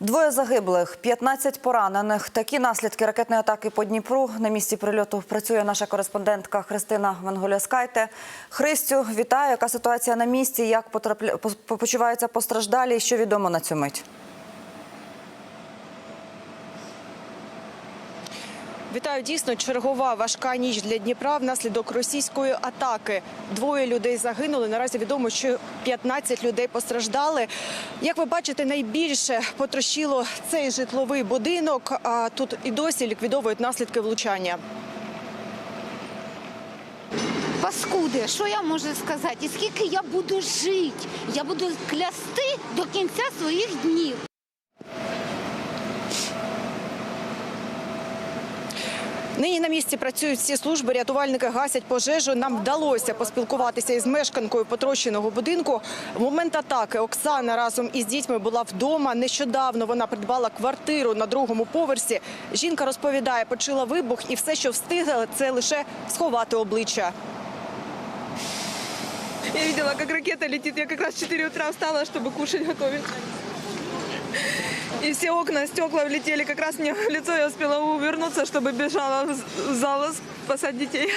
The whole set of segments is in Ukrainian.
Двоє загиблих, 15 поранених. Такі наслідки ракетної атаки по Дніпру. На місці прильоту працює наша кореспондентка Христина Венголяскайте. Христю, вітаю. Яка ситуація на місці? Як потрапля... почуваються постраждалі? Що відомо на цю мить? Вітаю дійсно чергова важка ніч для Дніпра внаслідок російської атаки. Двоє людей загинули. Наразі відомо, що 15 людей постраждали. Як ви бачите, найбільше потрощило цей житловий будинок. А тут і досі ліквідовують наслідки влучання. Паскуди, що я можу сказати? І скільки я буду жити? Я буду клясти до кінця своїх днів. Нині на місці працюють всі служби. Рятувальники гасять пожежу. Нам вдалося поспілкуватися із мешканкою потрощеного будинку. В момент атаки Оксана разом із дітьми була вдома. Нещодавно вона придбала квартиру на другому поверсі. Жінка розповідає, почула вибух, і все, що встигла, це лише сховати обличчя. Я видела, как ракета летит. Я как раз в 4 утра встала, чтобы кушать готовить. И все окна, стекла влетели. Как раз мне в лицо я успела увернуться, чтобы бежала в в зал спасать детей.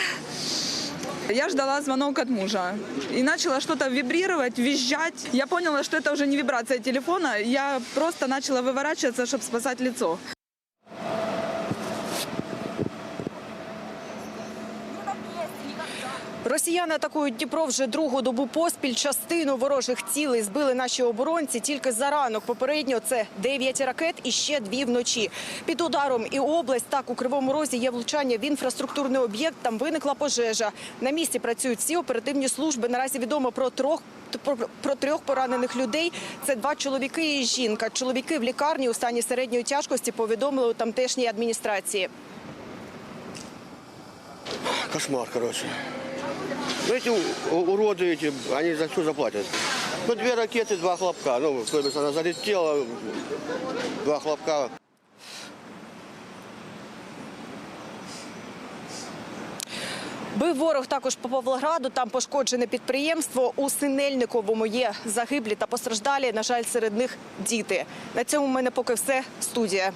Я ждала звонок от мужа. И начала что-то вибрировать, визжать. Я поняла, что это уже не вибрация телефона. Я просто начала выворачиваться, чтобы спасать лицо. Росіяни атакують Дніпро вже другу добу поспіль. Частину ворожих цілей збили наші оборонці тільки за ранок. Попередньо це 9 ракет і ще дві вночі. Під ударом і область так у кривому розі є влучання в інфраструктурний об'єкт. Там виникла пожежа. На місці працюють всі оперативні служби. Наразі відомо про трьох. Про, про трьох поранених людей це два чоловіки і жінка. Чоловіки в лікарні у стані середньої тяжкості повідомили у тамтешній адміністрації. Кошмар, короче. Ну, эти у- уроды, эти, они за все заплатят. Ну, две ракеты, два хлопка. Ну, то есть она залетела, два хлопка. Бив ворог також по Павлограду. Там пошкоджене підприємство. У Синельниковому є загиблі та постраждалі. На жаль, серед них діти. На цьому в мене поки все. Студія.